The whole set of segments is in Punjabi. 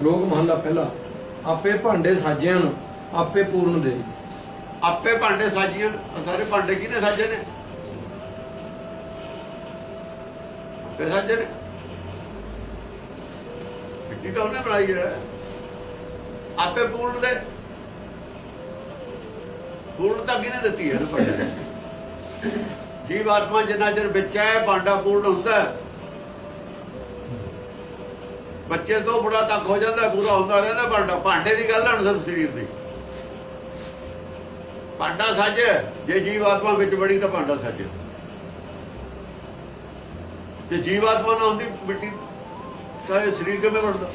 ਸ਼ਲੋਕ ਮਹਲਾ ਪਹਿਲਾ, ਆਪੇ ਭਾਂਡੇ ਸਾਜਿਆਂ ਨੂੰ, ਆਪੇ ਪੂਰਨ ਦੇ। ਆਪੇ ਭਾਂਡੇ ਸਾਜੀਆਂ ਸਾਰੇ ਭਾਂਡੇ ਕਿਹਨੇ ਸਾਜੇ ਨੇ? ਆਪੇ ਸਾਜੇ ਨੇ। ਮਿੱਟੀ ਤਾਂ ਉਹਨੇ ਬਣਾਈ ਹੈ। ਆਪੇ ਪੂਰਨ ਦੇ। ਪੂਰਨ ਤਾਂ ਕਿਹਨੇ ਦਿੱਤੀ ਹੈ ਇਹਨੂੰ ਭਾਂਡੇ? ਜੀਵ ਆਤਮਾ ਜਿੰਨਾ ਚਿਰ ਵਿੱਚ ਹੈ, ਭਾਂਡਾ ਪੂਰਨ ਹੁੰਦਾ ਹੈ। ਬੱਚੇ ਤੋਂ ਬੜਾ ਤੱਕ ਹੋ ਜਾਂਦਾ ਪੂਰਾ ਹੁੰਦਾ, ਰਹਿੰਦਾ ਭਾਂਡਾ ਭਾਂਡੇ ਦੀ ਗੱਲ ਹਣ ਸਿਰਫ ਸਰੀਰ ਦੀ। ਭਾਂਡਾ ਸੱਜ, ਜੇ ਜੀਵ ਆਤਮਾ ਵਿੱਚ ਬੜੀ ਤਾਂ ਭਾਂਡਾ ਸੱਜ। ਜੇ ਜੀਵ ਆਤਮਾ ਨਾ ਹੁੰਦੀ, ਮਿੱਟੀ ਤਾਂ ਇਹ ਸਰੀਰ ਕਿਵੇਂ ਬਣਦਾ?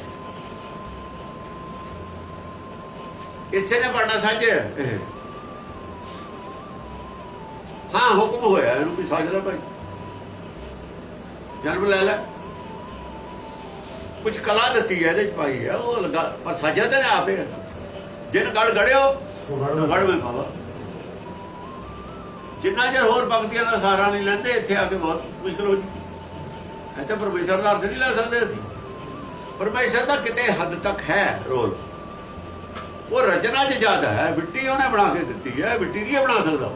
ਇਸੇ ਨੇ ਭਾਂਡਾ ਸੱਜ। ਇਹ। ਹਾਂ, ਹੁਕਮ ਹੋਇਆ ਇਹਨੂੰ ਵੀ ਸੱਜ ਲੈ ਭਾਈ। ਜਨਮ ਲੈ ਲੈ। ਕੁਝ ਕਲਾ ਦਿੱਤੀ ਹੈ ਇਹਦੇ ਚ ਪਾਈ ਹੈ ਉਹ ਲਗਾ, ਪਰ ਸੱਜਿਆ ਤੇ ਆਪੇ। ਜਿਨ ਗੜ ਗੜਿਓ ਗੜ ਮੈਂ ਪਾਵਾ ਜਿੰਨਾ ਚਿਰ ਹੋਰ ਭਗਤੀਆਂ ਦਾ ਸਹਾਰਾ ਨਹੀਂ ਲੈਂਦੇ, ਇੱਥੇ ਆ ਕੇ ਬਹੁਤ ਮੁਸ਼ਕਲ ਹੋ ਜੀ। ਇੱਥੇ ਪਰਮੇਸ਼ਰ ਦਾ ਅਰਥ ਨਹੀਂ ਲੈ ਸਕਦੇ ਅਸੀਂ। ਪਰਮੇਸ਼ਰ ਦਾ ਕਿਤੇ ਹੱਦ ਤੱਕ ਹੈ ਰੋਲ। ਉਹ ਰਚਨਾ 'ਚ ਜ਼ਿਆਦਾ ਹੈ, ਮਿੱਟੀ ਉਹਨੇ ਬਣਾ ਕੇ ਦਿੱਤੀ ਹੈ, ਮਿੱਟੀ ਨਹੀਂ ਬਣਾ ਸਕਦਾ।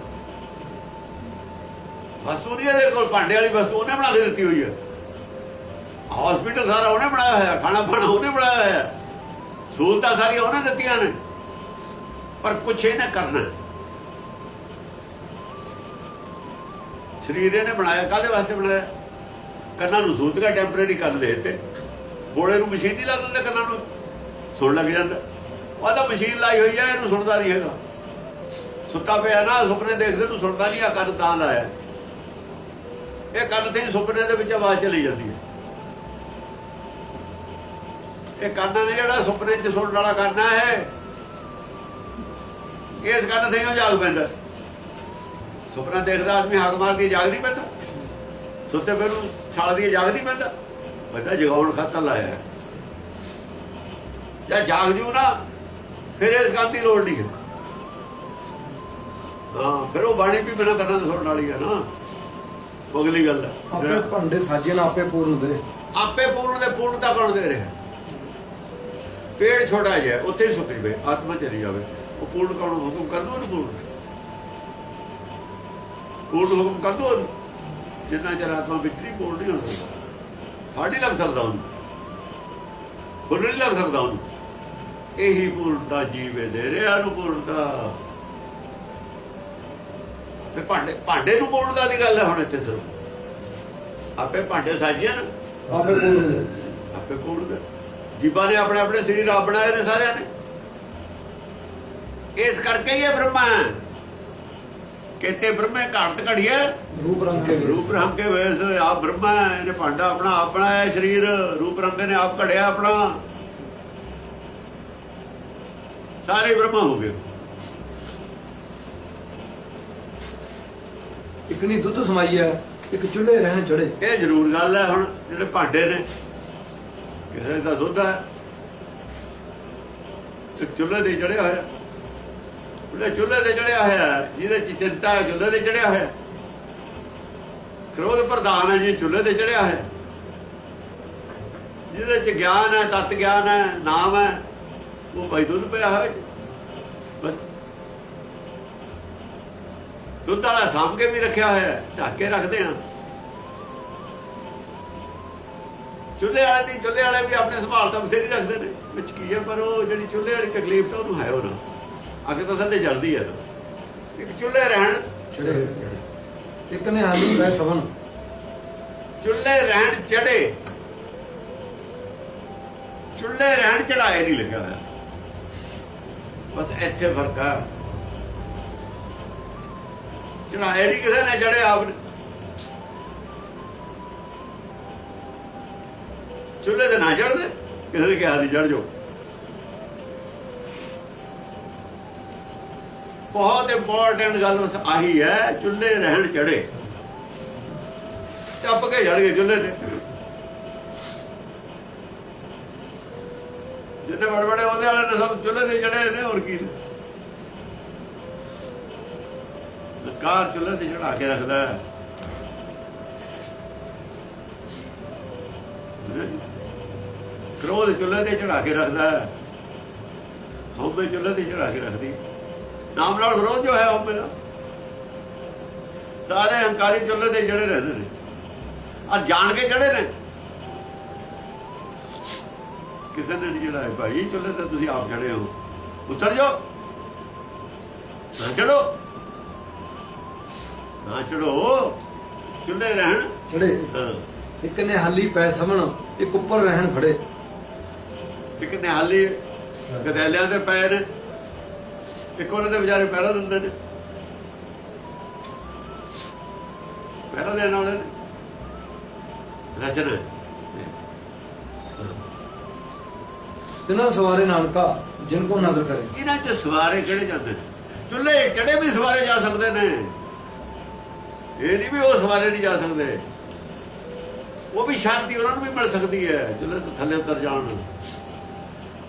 ਵਸਤੂ ਨਹੀਂ ਇਹਦੇ ਕੋਲ, ਭਾਂਡੇ ਵਾਲੀ ਵਸਤੂ ਉਹਨੇ ਬਣਾ ਕੇ ਦਿੱਤੀ ਹੋਈ ਹੈ। ਹਸਪੀਟਲ ਸਾਰਾ ਉਹਨੇ ਬਣਾਇਆ ਹੋਇਆ, ਖਾਣਾ ਪਾਣਾ ਉਹਨੇ ਬਣਾਇਆ ਹੋਇਆ। ਸਹੂਲਤਾਂ ਸਾਰੀਆਂ ਉਹਨੇ ਦਿੱਤੀਆਂ ਨੇ। ਪਰ ਕੁਛ ਇਹਨੇ ਕਰਨਾ। ਸਰੀਰ ਇਹਨੇ ਬਣਾਇਆ, ਕਾਹਦੇ ਵਾਸਤੇ ਬਣਾਇਆ? ਕੰਨਾਂ ਨੂੰ ਸੂਤਗਾ ਟੈਂਪਰੇਰੀ ਕਰ ਦੇ ਤੇ ਗੋਲੇ ਨੂੰ ਮਸ਼ੀਨ ਨਹੀਂ ਲਾ ਦਿੰਦੇ ਕੰਨਾਂ ਨੂੰ। ਸੁਣ ਲੱਗ ਜਾਂਦਾ। ਉਹ ਤਾਂ ਮਸ਼ੀਨ ਲਾਈ ਹੋਈ ਹੈ ਇਹਨੂੰ ਸੁਣਦਾ ਨਹੀਂ ਹੈਗਾ। ਸੁੱਤਾ ਪਿਆ ਨਾ, ਸੁਪਨੇ ਦੇਖਦੇ ਨੂੰ ਸੁਣਦਾ ਨਹੀਂ ਆ, ਕੰਨ ਤਾਂ ਲਾਇਆ। ਇਹ ਕੰਨ ਤੇ ਸੁਪਨੇ ਦੇ ਵਿੱਚ ਆਵਾਜ਼ ਚਲੀ ਜਾਂਦੀ ਹੈ। ਇਹ ਕੰਨ ਨੇ ਜਿਹੜਾ ਸੁਪਨੇ 'ਚ ਸੁਣਨ ਵਾਲਾ ਕਰਨਾ ਹੈ ਇਸ ਕੰਨ ਤੇ ਹੀ ਉਹ ਜਾਗ ਪੈਂਦਾ? ਸੁਪਨਾ ਦੇਖਦਾ ਆਦਮੀ ਹਾਕ ਮਾਰਦੀ ਜਾਗ ਨਹੀਂ ਪੈਂਦਾ। ਸੁੱਤੇ ਪਏ ਨੂੰ ਛਾਲਦੀ ਜਾਗ ਨਹੀਂ ਪੈਂਦਾ। ਬੰਦਾ ਜਗਾਉਣ ਖਾਤਰ ਲਾਇਆ। ਜਾਂ ਜਾਗ ਜੂ ਨਾ ਫਿਰ ਇਸ ਗੱਲ ਦੀ ਲੋੜ ਨਹੀਂ ਹੈ। ਹਾਂ ਫਿਰ ਉਹ ਬਾਣੀ ਵੀ ਬਿਨਾਂ ਕਰਨਾ ਸੁਣਨ ਵਾਲੀ ਹੈ ਨਾ। ਅਗਲੀ ਗੱਲ ਹੈ ਆਪੇ ਭਾਂਡੇ ਸਾਜਿਆਂ ਨੂੰ ਆਪੇ ਪੂਰਨ ਦੇ। ਆਪੇ ਪੂਰਨ ਦੇ ਪੂਰਨਤਾ ਕੌਣ ਦੇ ਰਿਹਾ? ਪੇੜ ਛੋਟਾ ਜਿਹਾ ਉੱਥੇ ਹੀ ਸੁੱਕ ਜਵੇ ਆਤਮਾ ਚਲੀ ਜਾਵੇ। ਉਹ ਪੂਰਨ ਕੌਣ ਹੁਕਮ ਕਰ ਦੋ ਉਹਨੂੰ ਪੂਰਨ। ਪੂਰਨ ਹੁਕਮ ਕਰ ਦੋ। ਜਿੰਨਾ ਚਿਰ ਆਤਮਾ ਵਿੱਚ ਨਹੀਂ ਪੂਰਨ ਨਹੀਂ ਹੋ ਸਕਦਾ ਫੜ ਨਹੀਂ ਲੱਗ ਸਕਦਾ ਉਹਨੂੰ। ਫੁੱਲ ਨਹੀਂ ਲੱਗ ਸਕਦਾ ਉਹਨੂੰ। ਇਹੀ ਪੂਰਨਤਾ ਜੀਵੇ ਦੇ ਰਿਹਾ ਨੂੰ ਪੂਰਨਤਾ ਤੇ ਭਾਂਡੇ ਭਾਂਡੇ ਨੂੰ ਪੂਰਨਤਾ ਦੀ ਗੱਲ ਹੈ ਹੁਣ ਇੱਥੇ ਸਿਰਫ। ਆਪੇ ਭਾਂਡੇ ਸਾਜੀਆਂ ਨੇ। ਆਪੇ ਪੂਰਨ ਆਪੇ ਪੂਰਨ ਦੇ ਜੀਵਾਂ ਨੇ ਆਪਣੇ ਆਪਣੇ ਸਰੀਰ ਆਪ ਬਣਾਏ ਨੇ ਸਾਰਿਆਂ ਨੇ। ਇਸ ਕਰਕੇ ਹੀ ਇਹ ਬ੍ਰਹਮਾ ਕਹਿੰਦੇ ਬ੍ਰਹਮੇ ਘਾਟ ਘੜੀਏ ਰੂਪ ਰੰਗ ਕੇ। ਰੂਪ ਰੰਗ ਕੇ ਵੇਸ ਆਪ ਬ੍ਰਹਮਾ ਇਹਨੇ ਭਾਂਡਾ ਆਪਣਾ ਆਪ ਬਣਾਇਆ ਸਰੀਰ। ਰੂਪ ਰੰਗ ਨੇ ਆਪ ਘੜਿਆ ਆਪਣਾ। ਸਾਰੇ ਬ੍ਰਹਮਾ ਹੋ ਗਏ। ਇੱਕ ਨਹੀਂ ਦੁੱਧ ਸਮਾਈ ਹੈ ਇੱਕ ਚੁੱਲ੍ਹੇ ਰਹਿਣ ਚੜੇ ਇਹ ਜ਼ਰੂਰ ਗੱਲ ਹੈ ਹੁਣ ਜਿਹੜੇ ਭਾਂਡੇ ਨੇ। ਕਿਸੇ ਦਾ ਦੁੱਧ ਹੈ। ਇੱਕ ਚੁੱਲ੍ਹੇ ਤੇ ਚੜਿਆ ਹੋਇਆ। ਉਹਦੇ ਚੁੱਲ੍ਹੇ ਤੇ ਚੜਿਆ ਹੋਇਆ। ਜਿਹਦੇ ਚ ਚਿੰਤਾ ਹੈ, ਚੁੱਲ੍ਹੇ ਤੇ ਚੜਿਆ ਹੋਇਆ। ਕ੍ਰੋਧ ਪ੍ਰਧਾਨ ਹੈ ਜੀ ਚੁੱਲ੍ਹੇ ਤੇ ਚੜਿਆ ਹੋਇਆ। ਜਿਹਦੇ ਚ ਗਿਆਨ ਹੈ ਤਤ ਗਿਆਨ ਹੈ, ਨਾਮ ਹੈ, ਉਹ ਭਾਈ ਦੁੱਧ ਪਿਆ ਹੋਇਆ ਬਸ। ਦੁੱਧ ਵਾਲਾ ਸਾਂਭ ਕੇ ਵੀ ਰੱਖਿਆ ਹੋਇਆ ਢੱਕ ਕੇ ਰੱਖਦੇ ਆ ਚੁੱਲ੍ਹੇ ਵਾਲੇ ਦੀ ਚੁੱਲ੍ਹੇ ਵਾਲੇ ਵੀ ਆਪਣੇ ਸੰਭਾਲ ਤਾਂ ਬਥੇਰੀ ਰੱਖਦੇ ਨੇ। ਵਿੱਚ ਕੀ ਹੈ ਪਰ ਉਹ ਜਿਹੜੀ ਚੁੱਲ੍ਹੇ ਵਾਲੀ ਤਕਲੀਫ ਤਾਂ ਉਹਨੂੰ ਹੈ ਨਾ। ਅੱਗੇ ਤਾਂ ਸਾਡੇ ਜਲਦੀ ਹੈ ਇੱਕ ਚੁੱਲ੍ਹੇ ਰਹਿਣ ਚੜੇ ਇੱਕ ਨੇ ਹਾਲੀ ਬੈ ਸਵਨ ਚੁੱਲ੍ਹੇ ਰਹਿਣ ਚੜੇ ਚੁੱਲ੍ਹੇ ਰਹਿਣ ਚੜਾਏ ਨਹੀਂ ਲਿਖਿਆ ਹੋਇਆ ਬਸ ਇੱਥੇ ਫ਼ਰਕ ਆ। ਚੜਾਏ ਨਹੀਂ ਕਿਸੇ ਨੇ ਚੜੇ ਆਪ ਨੇ। ਚੁੱਲ੍ਹੇ ਤੇ ਨਾ ਚੜਦੇ ਕਿਸੇ ਨੇ ਕਿਹਾ ਸੀ ਚੜ ਜਾਓ। ਬਹੁਤ ਇੰਪੋਰਟੈਂਟ ਗੱਲ ਬਸ ਆਹੀ ਹੈ, ਚੁੱਲ੍ਹੇ ਰਹਿਣ ਚੜੇ ਟੱਪ ਕੇ ਚੜ ਗਏ ਚੁੱਲ੍ਹੇ ਤੇ। ਜਿੰਨੇ ਬੜੇ ਬੜੇ ਉਹਦੇ ਵਾਲੇ ਨੇ ਸਭ ਚੁੱਲ੍ਹੇ ਤੇ ਚੜੇ ਨੇ, ਹੋਰ ਕੀ। ਨੇ ਕਾਰ ਚੁੱਲ੍ਹੇ ਤੇ ਚੜਾ ਕੇ ਰੱਖਦਾ ਹੈ। ਕ੍ਰੋਧ ਚੁੱਲ੍ਹੇ ਤੇ ਚੜਾ ਕੇ ਰੱਖਦਾ ਹੈ। ਹਉਮੈ ਚੁੱਲ੍ਹੇ ਤੇ ਚੜਾ ਕੇ ਰੱਖਦੀ। ਨਾਮ ਨਾਲ ਵਿਰੋਧ ਜੋ ਹੈ ਹਉਮੈ ਦਾ। ਸਾਰੇ ਹੰਕਾਰੀ ਚੁੱਲ੍ਹੇ ਤੇ ਜਿਹੜੇ ਰਹਿੰਦੇ ਨੇ। ਆ ਜਾਣ ਕੇ ਚੜੇ ਨੇ। ਕਿਸੇ ਨੇ ਨਹੀਂ ਚੜਾਇਆ ਭਾਈ ਚੁੱਲ੍ਹੇ ਤੇ ਤੁਸੀਂ ਆਪ ਚੜੇ ਹੋ। ਉਤਰ ਜਾਓ। ਨਾ ਚੜੋ ਨਾ ਚੜੋ ਚੁੱਲ੍ਹੇ ਰਹਿਣ। ਚੜੇ ਹਾਂ। ਇੱਕ ਨੇ ਹਾਲੀ ਪੈ ਸਮਣ ਇੱਕ ਉੱਪਰ ਰਹਿਣ ਖੜੇ ਇੱਕ ਨਿਹਾਲੀ ਗਦੈਲਿਆਂ ਦੇ ਪਏ ਨੇ ਇੱਕ ਉਹਨਾਂ ਦੇ ਵਿਚਾਰੇ ਪਹਿਰਾ ਦਿੰਦੇ ਨੇ। ਪਹਿਰਾ ਦੇਣ ਵਾਲੇ ਨੇ। ਰਚਨਾ ਤਿਨਾਂ ਸਵਾਰੇ ਨਾਨਕਾ ਜਿਨ ਕੋ ਨਦਰ ਕਰੇ। ਇਹਨਾਂ ਚ ਸਵਾਰੇ ਕਿਹੜੇ ਜਾਂਦੇ ਨੇ? ਚੁੱਲ੍ਹੇ ਚੜੇ ਵੀ ਸਵਾਰੇ ਜਾ ਸਕਦੇ ਨੇ। ਇਹ ਨਹੀਂ ਵੀ ਉਹ ਸਵਾਰੇ ਨਹੀਂ ਜਾ ਸਕਦੇ। ਉਹ ਵੀ ਸ਼ਾਂਤੀ ਉਹਨਾਂ ਨੂੰ ਵੀ ਮਿਲ ਸਕਦੀ ਹੈ ਚੁੱਲ੍ਹੇ ਤੋਂ ਥੱਲੇ ਉਤਰ ਜਾਣ।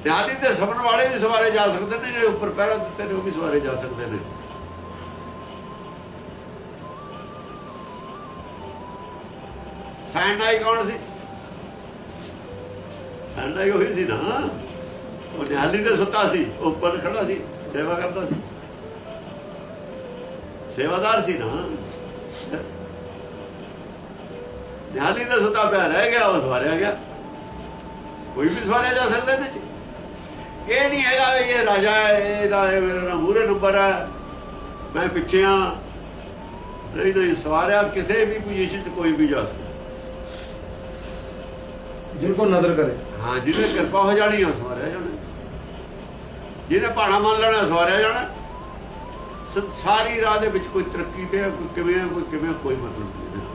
ਨਿਹਾਲੀ ਤੇ ਸਭਨ ਵਾਲੇ ਵੀ ਸਵਾਰੇ ਜਾ ਸਕਦੇ ਨੇ, ਜਿਹੜੇ ਉੱਪਰ ਪਹਿਰਾ ਦਿੱਤੇ ਨੇ, ਉਹ ਵੀ ਸਵਾਰੇ ਜਾ ਸਕਦੇ ਨੇ। ਸੈਂਡਾਈ ਕੌਣ ਸੀ? ਸੈਂਡਾਈ ਉਹੀ ਸੀ ਨਾ। ਉਹ ਨਿਹਾਲੀ ਤੇ ਸੁੱਤਾ ਸੀ, ਉਹ ਉੱਪਰ ਖੜਾ ਸੀ, ਸੇਵਾ ਕਰਦਾ ਸੀ। ਸੇਵਾਦਾਰ ਸੀ ਨਾ। ਨਿਹਾਲੀ ਦਾ ਸੁੱਤਾ ਪਿਆ, ਰਹਿ ਗਿਆ, ਉਹ ਸਵਾਰਿਆ ਗਿਆ। ਕੋਈ ਵੀ ਸਵਾਰਿਆ ਜਾ ਸਕਦਾ ਇਹਦੇ ਚ। ਇਹ ਨਹੀਂ ਹੈਗਾ ਵੀ ਇਹ ਰਾਜਾ ਹੈ ਇਹਦਾ ਇਹ ਮੇਰਾ ਨਾਮ ਮੂਰੇ ਨੰਬਰ ਹੈ। ਮੈਂ ਪਿੱਛੇ ਆ ਨਹੀਂ ਨਹੀਂ ਸਵਾਰਿਆ ਕਿਸੇ ਵੀ ਪੋਜੀਸ਼ਨ 'ਚ ਕੋਈ ਵੀ ਜਾ ਸਕਦਾ। ਜਿਨ ਕੋ ਨਦਰ ਕਰੇ। ਹਾਂ ਜਿਹਨੇ ਕਿਰਪਾ ਹੋ ਜਾਣੀ ਉਹ ਸਵਾਰਿਆ ਜਾਣਾ। ਜਿਹਨੇ ਭਾਣਾ ਮੰਨ ਲੈਣਾ ਸਵਾਰਿਆ ਜਾਣਾ। ਸਾਰੀ ਰਾਹ ਦੇ ਵਿੱਚ ਕੋਈ ਤਰੱਕੀ ਤੇ ਕੋਈ ਕਿਵੇਂ ਕੋਈ ਕਿਵੇਂ ਕੋਈ ਮਤਲਬ ਨਹੀਂ ਨਾਲ।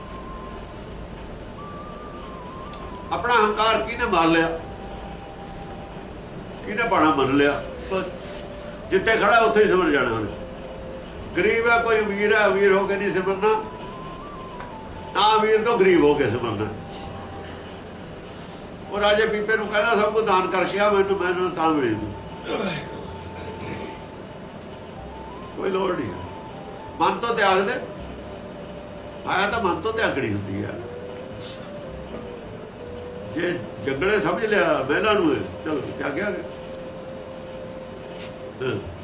ਆਪਣਾ ਹੰਕਾਰ ਕਿਹਨੇ ਮਾਰ ਲਿਆ? ਇਹਨੇ ਭਾਣਾ ਮੰਨ ਲਿਆ? ਜਿੱਥੇ ਖੜਾ ਉੱਥੇ ਹੀ ਸਮਝ ਜਾਣਾ ਉਹਨੇ। ਗਰੀਬ ਹੈ ਕੋਈ, ਅਮੀਰ ਹੈ, ਅਮੀਰ ਹੋ ਕੇ ਨਹੀਂ ਸਿਮਰਨਾ। ਨਾ ਅਮੀਰ ਤੋਂ ਗਰੀਬ ਹੋ ਕੇ ਸਿਮਰਨਾ। ਉਹ ਰਾਜੇ ਪੀਪੇ ਨੂੰ ਕਹਿੰਦਾ, ਸਭ ਕੁਝ ਦਾਨ ਕਰਕੇ ਆ ਮੈਨੂੰ ਮੈਨੂੰ ਤਾਂ ਮਿਲੇ ਤੂੰ ਕੋਈ ਲੋੜ ਨਹੀਂ ਮਨ ਤੋਂ ਤਿਆਗ ਦੇ। ਆਇਆ ਤਾਂ ਮਨ ਤੋਂ ਤਿਆਗਣੀ ਹੁੰਦੀ ਹੈ। ਜੇ ਜੰਗਲੇ ਸਮਝ ਲਿਆ, ਮਹਿਲਾ ਨੂੰ, ਚਲੋ ਤਿਆਗਿਆ ਗਿਆ। ਹਾਂ